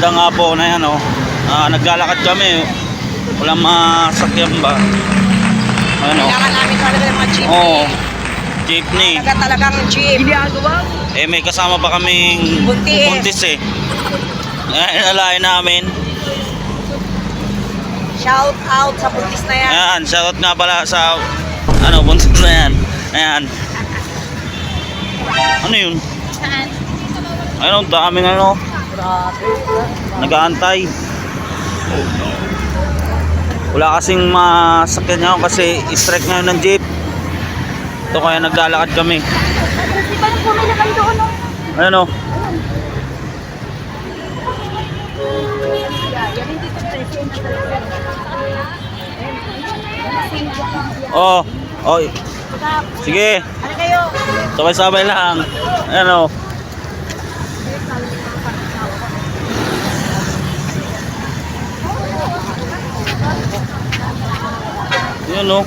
Maganda nga po na yan, oh. Ah, naglalakad kami. Walang masakyan ba? Ano? Kailangan namin talaga ng mga jeepney. Oo. Jeepney. Talaga talagang jeep. Eh, may kasama pa kaming Buntis. buntis eh. Eh, nalayan namin. Shout out sa buntis na yan. Ayan, shoutout nga pala sa ano, buntis na yan. Ayan. Ano yun? Ayun, ang daming ano, nag-aantay. Wala kasing masakyan niya kasi strike ngayon ng jeep. Ito kaya naglalakad kami. Ayun o. Oh, oh. Sige, Ano kayo? sabay-sabay lang. Ayan o. Ayan o.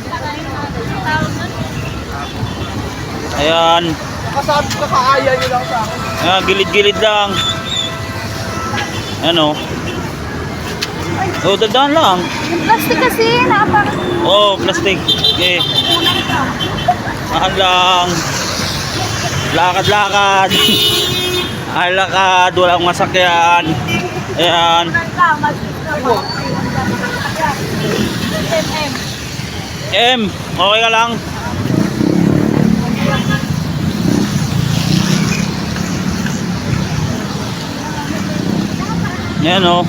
Ayan. Nakasabi ka kaaya nyo lang sa akin. Ayan, gilid-gilid lang. Ayan o. Oh, dadaan lang. Yung plastic kasi, nakaparang Oh, plastic. Okay. Mahal lang. Lakad-lakad. Ay, lakad. Walang masakyan. Ayan. MM. M, okay ka lang? Yan o.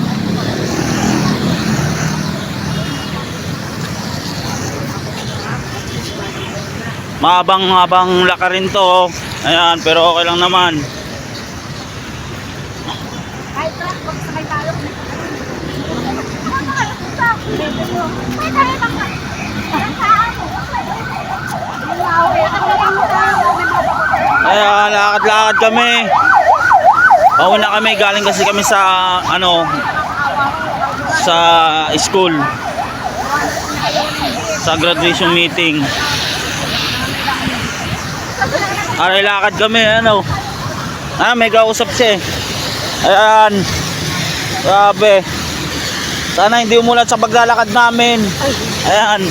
Mahabang-habang laka rin to. oh. Ayan, pero okay lang naman. Kahit truck, magsakay tayo. Ayan, lakad-lakad kami. Pauna kami, galing kasi kami sa ano sa school. Sa graduation meeting. Aray lakad kami, ano. Ah, may kausap siya eh. Ayan. Grabe. Sana hindi umulat sa paglalakad namin. Ayan.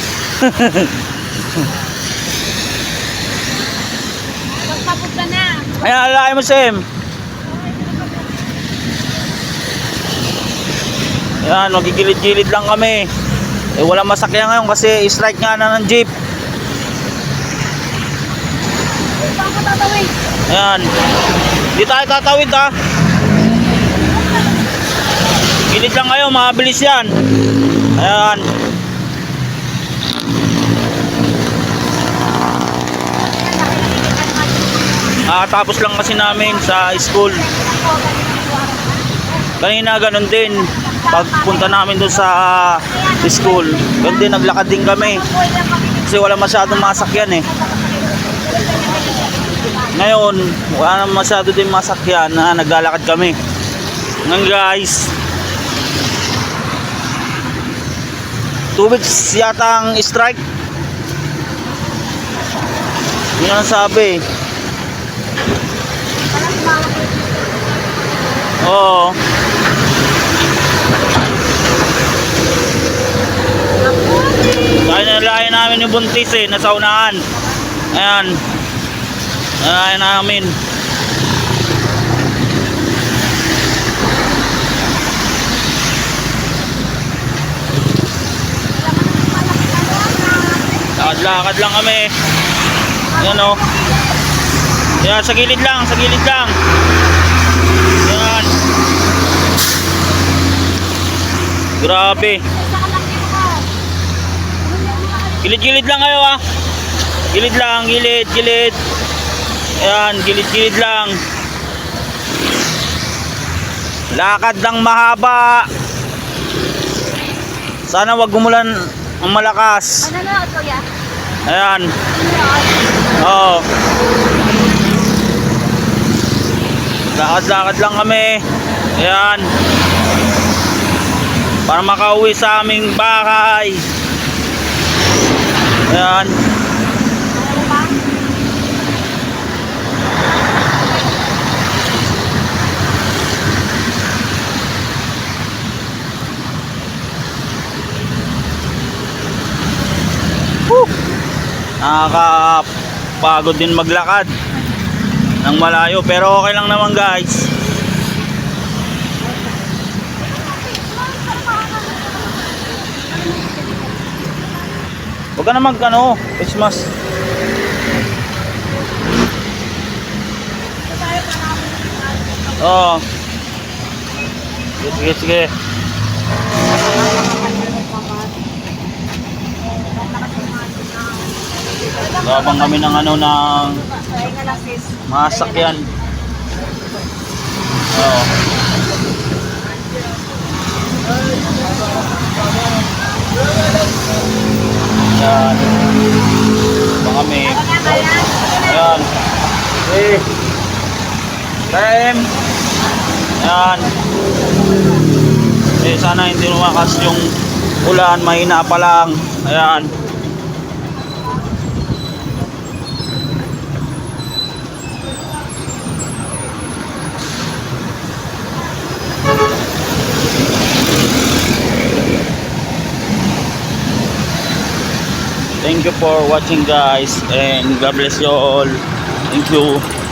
Magpapunta na. Ayan, alay mo, Sim. Ayan, magigilid-gilid lang kami. Eh, walang masakyan ngayon kasi strike nga na ng jeep. Ayan. Di tayo tatawid ha. Gilid lang kayo, mabilis yan. Ayan. Ah, tapos lang kasi namin sa school. Kanina ganun din. Pagpunta namin doon sa school, ganun din naglakad din kami. Kasi wala masyadong masakyan eh. Ngayon, wala masyado din masakyan na naglalakad kami. Ngayon guys, two weeks yata ang strike. Yun ang sabi. Oo. Kaya nalayan namin yung buntis eh, nasa unahan. Ayan. Nalayan namin. Lakad-lakad lang kami. Yan o. Yan, sa gilid lang, sa gilid lang. Yan. Grabe. Gilid-gilid lang kayo ah. Gilid lang, gilid, gilid. Ayan, gilid-gilid lang. Lakad lang mahaba. Sana wag gumulan ang malakas. Ano na, kuya? Ayan. Oo. Lakad-lakad lang kami. Ayan. Para makauwi sa aming bahay. Ayan. Nakakapagod din maglakad ng malayo pero okay lang naman guys Huwag ka na mag ano, Christmas. Oo. Sige, sige, sige. Gabang kami ng ano ng Kaya nga lang sis. mga sakyan. Oo. Yan. Baka kami. Ayan. Okay. Time. Ayan. Eh, sana hindi lumakas yung ulan. Mahina pa lang. Ayan. Thank you for watching guys and God bless you all. Thank you.